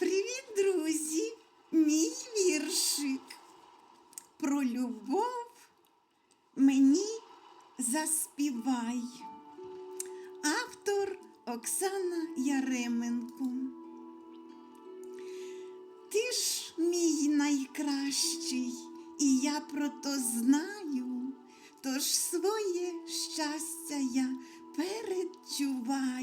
Привіт, друзі! Мій віршик. Про любов мені заспівай. Автор Оксана Яременко. Ти ж мій найкращий, і я про то знаю, тож своє щастя я передчуваю.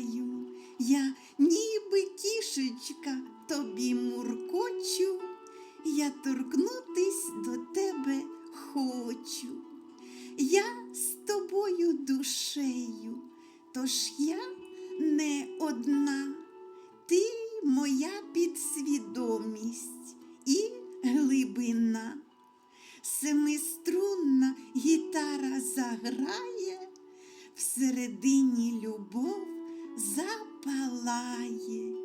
Торкнутись до тебе хочу. Я з тобою душею, тож я не одна, ти моя підсвідомість і глибина. Семиструнна гітара заграє, всередині любов запалає,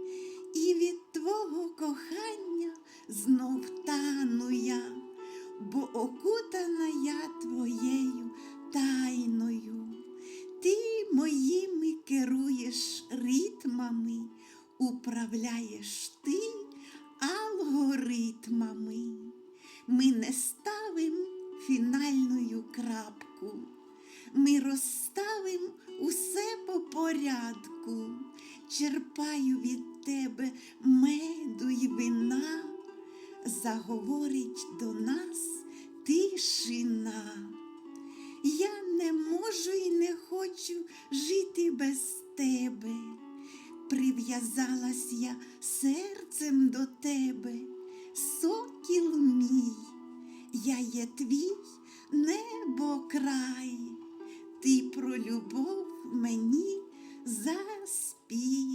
і від твого кохання знов окутана я твоєю тайною. Ти моїми керуєш ритмами, управляєш ти алгоритмами. Ми не ставим фінальну крапку. Ми розставим усе по порядку. Черпаю від тебе меду й вина, заговорить до нас тишина. Я не можу і не хочу жити без тебе. Прив'язалась я серцем до тебе, сокіл мій, я є твій небокрай, ти про любов мені заспівай.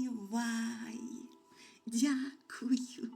Дякую.